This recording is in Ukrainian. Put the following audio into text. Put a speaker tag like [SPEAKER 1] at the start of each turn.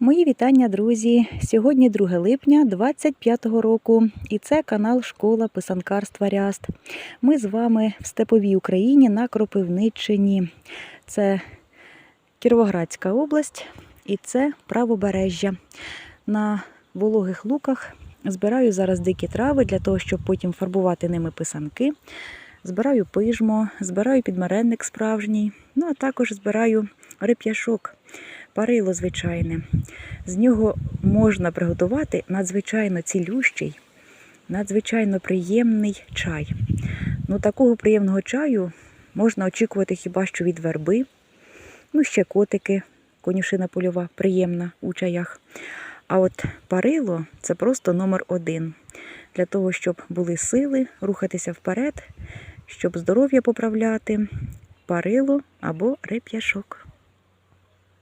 [SPEAKER 1] Мої вітання, друзі! Сьогодні 2 липня 25-го року, і це канал Школа писанкарства Ряст. Ми з вами в степовій Україні на Кропивниччині. Це Кіровоградська область і це правобережжя. На вологих луках збираю зараз дикі трави для того, щоб потім фарбувати ними писанки. Збираю пижмо, збираю підмаренник справжній, ну а також збираю реп'яшок, парило звичайне. З нього можна приготувати надзвичайно цілющий, надзвичайно приємний чай. Ну, такого приємного чаю можна очікувати хіба що від верби. Ну, ще котики, конюшина польова, приємна у чаях. А от парило це просто номер один. Для того, щоб були сили рухатися вперед, щоб здоров'я поправляти, парило або реп'яшок.